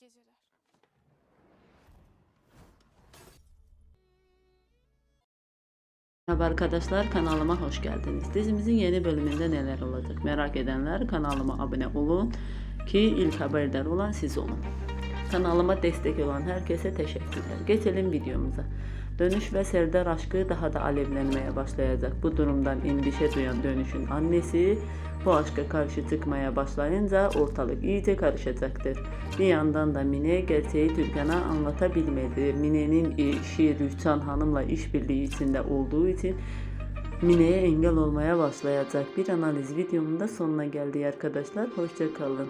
geceler. Merhaba arkadaşlar kanalıma hoş geldiniz. Dizimizin yeni bölümünde neler olacak merak edenler kanalıma abone olun ki ilk haberdar olan siz olun. Kanalıma destek olan herkese teşekkürler. Geçelim videomuza. Dönüş ve Serdar aşkı daha da alevlenmeye başlayacak. Bu durumdan endişe duyan Dönüş'ün annesi bu aşka karşı çıkmaya başlayınca ortalık iyice karışacaktır. Bir yandan da Mine gerçeği Türkan'a anlatabilmedi. Mine'nin işi Rüçhan Hanım'la işbirliği içinde olduğu için Mine'ye engel olmaya başlayacak. Bir analiz videomun da sonuna geldi arkadaşlar. Hoşçakalın.